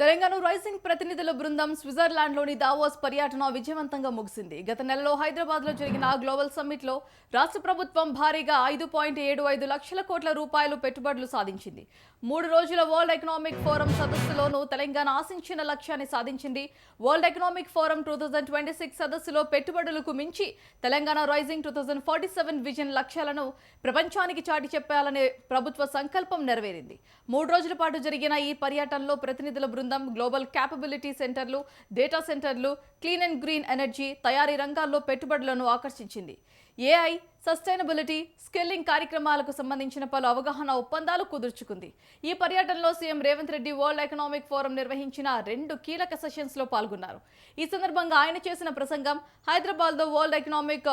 Telangana raising ప్రతినిధుల బృందం స్విట్జర్లాండ్లోని దావోస్ పర్యటన విజయవంతంగా ముగిసింది. గత నెలలో హైదరాబాద్లో జరిగిన గ్లోబల్ సమ్మిట్లో రాష్ట్ర ప్రభుత్వం భారీగా ఐదు పాయింట్ ఏడు ఐదు లక్షల కోట్ల రూపాయలు పెట్టుబడులు సాధించింది. మూడు రోజుల వరల్డ్ ఎకనామిక్ ఫోరం సదస్సులోనూ తెలంగాణ ఆశించిన లక్ష్యాన్ని సాధించింది. World economic forum two thousand twenty six సదస్సులో పెట్టుబడులకు మించి Telangana rising two thousand forty seven vision లక్ష్యాలను ప్రపంచానికి చాటి చెప్పాలనే ప్రభుత్వ సంకల్పం నెరవేరింది. మూడు రోజుల పాటు జరిగిన ఈ పర్యటనలో ప్రతినిధుల బృందం గ్లోబల్ క్యాపబిలిటీ సెంటర్లు డేటా సెంటర్లు క్లీన్ అండ్ గ్రీన్ ఎనర్జీ తయారీ రంగాల్లో పెట్టుబడులను ఆకర్షించింది. ఏఐ సస్టైనబిలిటీ స్కిల్లింగ్ కార్యక్రమాలకు సంబంధించిన పలు అవగాహన ఒప్పందాలు కుదుర్చుకుంది. ఈ పర్యటనలో CM Revanth Reddy world economic forum నిర్వహించిన రెండు కీలక సెషన్స్లో పాల్గొన్నారు. ఈ సందర్భంగా ఆయన చేసిన ప్రసంగం హైదరాబాద్లో world economic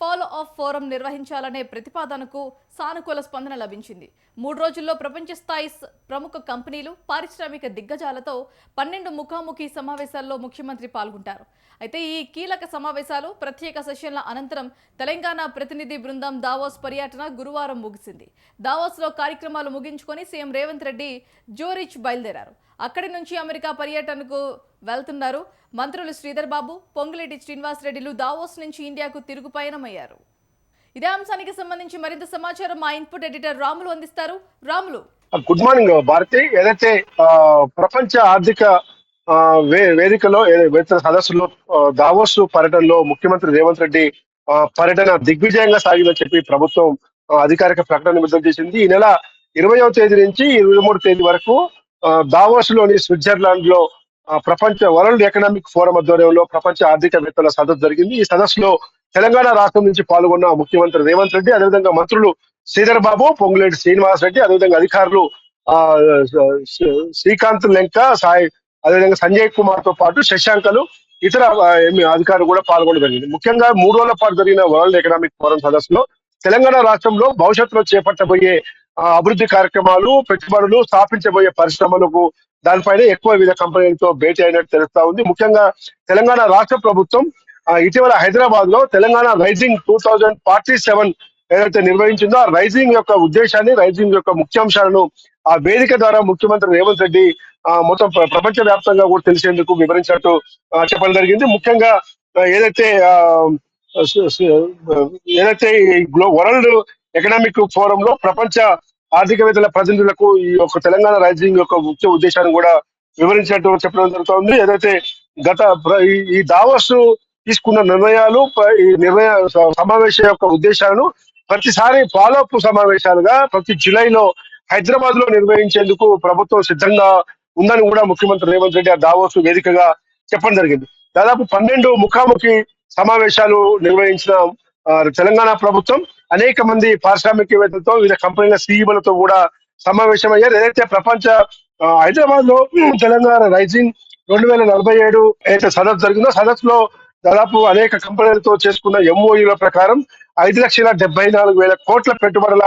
follow of forum నిర్వహించాలనే ప్రతిపాదనకు సానుకూల స్పందన లభించింది. మూడు రోజుల్లో ప్రపంచ స్థాయి ప్రముఖ కంపెనీలు పారిశ్రామిక దిగ్గజాలతో పన్నెండు ముఖాముఖి సమావేశాల్లో ముఖ్యమంత్రి పాల్గొంటారు. అయితే ఈ కీలక సమావేశాలు ప్రత్యేక సెషన్ల అనంతరం తెలంగాణ ప్రతినిధి బృందం దావోస్ పర్యటన గురువారం ముగిసింది. దావోస్లో కార్యక్రమాలు ముగించుకొని సీఎం రేవంత్ రెడ్డి జోరిచ్ బయలుదేరారు. అక్కడి నుంచి అమెరికా పర్యటనకు వెళ్తున్నారు మంత్రులు శ్రీధర్ బాబు పొంగిరెడ్డి శ్రీనివాస్ రెడ్డిలు దావోస్ నుంచి ఇండియాకు తిరుగు పయనమయ్యారు. ఇదే అంశానికి సంబంధించి మరింత సమాచారం మా ఇన్పుట్ ఎడిటర్ రాములు అందిస్తారు. రాములు. Good morning Bharathi. ఏదైతే ప్రపంచ ఆర్థిక వే- వేదికలో సదస్సులో దావోస్ పర్యటనలో ముఖ్యమంత్రి రేవంత్ రెడ్డి ఆ, పర్యటన దిగ్విజయంగా సాగిందని చెప్పి ప్రభుత్వం అధికారిక ప్రకటన విడుదల చేసింది. ఈ నెల ఇరవయవ తేదీ నుంచి ఇరవై మూడు తేదీ వరకు దావోస్లోని స్విట్జర్లాండ్లో ప్రపంచ వరల్డ్ ఎకనామిక్ ఫోరం ఆధ్వర్యంలో ప్రపంచ ఆర్థికవేత్తల సదస్సు జరిగింది. ఈ సదస్సులో తెలంగాణ రాష్ట్రం నుంచి పాల్గొన్న ముఖ్యమంత్రి రేవంత్ రెడ్డి అదేవిధంగా మంత్రులు శ్రీధర్ బాబు పొంగులేటి శ్రీనివాస్ రెడ్డి అదేవిధంగా అధికారులు ఆ శ్రీ- శ్రీకాంత్ లెంక సాయి అదేవిధంగా సంజయ్ కుమార్తో పాటు శశాంకలు ఇతర అధికారులు కూడా పాల్గొనడం జరిగింది. ముఖ్యంగా మూడు రోజుల పాటు జరిగిన వరల్డ్ ఎకనామిక్ ఫోరం సదస్సులో తెలంగాణ రాష్ట్రంలో భవిష్యత్తులో చేపట్టబోయే అభివృద్ధి కార్యక్రమాలు పెట్టుబడులు స్థాపించబోయే పరిశ్రమలకు దానిపైన ఎక్కువ వివిధ కంపెనీలతో భేటీ అయినట్టు తెలుస్తా ఉంది. ముఖ్యంగా తెలంగాణ రాష్ట్ర ప్రభుత్వం ఇటీవల హైదరాబాద్లో Telangana rising two thousand forty seven ఏదైతే నిర్వహించిందో ఆ రైజింగ్ యొక్క ఉద్దేశాన్ని రైజింగ్ యొక్క ముఖ్యాంశాలను ఆ వేదిక ద్వారా ముఖ్యమంత్రి రేవంత్ రెడ్డి ఆ, మొత్తం ప్ర- ప్రపంచ వ్యాప్తంగా కూడా తెలిసేందుకు వివరించినట్టు చెప్పడం జరిగింది. ముఖ్యంగా ఏదైతే ఆ, ఏదైతే ఈ గ్లో వరల్డ్ ఎకనామిక్ ఫోరం లో ప్రపంచ ఆర్థికవేత్తల ప్రతినిధులకు ఈ యొక్క తెలంగాణ రైజింగ్ యొక్క ముఖ్య ఉద్దేశాన్ని కూడా వివరించినట్టు చెప్పడం జరుగుతోంది. ఏదైతే గత ఈ- ఈ తీసుకున్న నిర్ణయాలు ఈ నిర్ణయ సమావేశం యొక్క ఉద్దేశాలను ప్రతిసారి ఫాలో అప్ సమావేశాలుగా ప్రతి జులైలో హైదరాబాద్లో నిర్వహించేందుకు ప్రభుత్వం సిద్ధంగా ఉందని కూడా ముఖ్యమంత్రి రేవంత్ రెడ్డి ఆ దావోస్ వేదికగా చెప్పడం జరిగింది. దాదాపు పన్నెండు ముఖాముఖి సమావేశాలు నిర్వహించిన తెలంగాణ ప్రభుత్వం అనేక మంది పారిశ్రామికవేత్తలతో వివిధ కంపెనీల సీఈలతో కూడా సమావేశమయ్యారు. ఏదైతే ప్రపంచ హైదరాబాద్లో తెలంగాణ రైజింగ్ రెండు వేల నలభై ఏడు అయితే సదస్సు జరిగిందో సదస్సులో దాదాపు అనేక కంపెనీలతో చేసుకున్న ఎంఓయూల ప్రకారం ఐదు లక్షల డెబ్బై నాలుగు వేల కోట్ల పెట్టుబడుల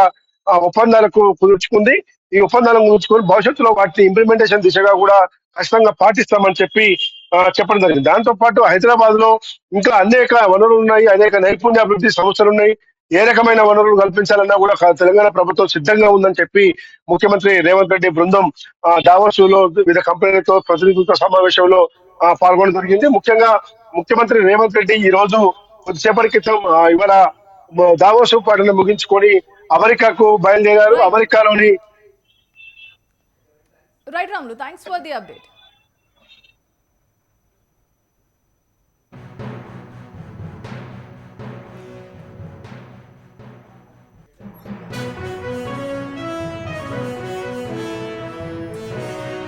ఆ, ఒప్పందాలకు కుదుర్చుకుంది. ఈ ఒప్పందాలను కుదుర్చుకొని భవిష్యత్తులో వాటిని ఇంప్లిమెంటేషన్ దిశగా కూడా ఖచ్చితంగా పాటిస్తామని చెప్పి చెప్పడం జరిగింది. దాంతో పాటు హైదరాబాద్లో ఇంకా అనేక వనరులు ఉన్నాయి అనేక నైపుణ్య అభివృద్ధి సంస్థలు ఉన్నాయి. ఏ రకమైన వనరులు కల్పించాలన్నా కూడా తెలంగాణ ప్రభుత్వం సిద్ధంగా ఉందని చెప్పి ముఖ్యమంత్రి రేవంత్ రెడ్డి బృందం ఆ, దావోస్లో వివిధ కంపెనీలతో ప్రతినిధులతో సమావేశంలో పాల్గొనడం జరిగింది. ముఖ్యంగా ముఖ్యమంత్రి రేవంత్ రెడ్డి ఈ రోజు కొద్దిసేపటి క్రితం ఇవాళ దావోసు పాటను ముగించుకొని అమెరికాకు బయలుదేరారు. అమెరికాలోని right Ramulu thanks for the update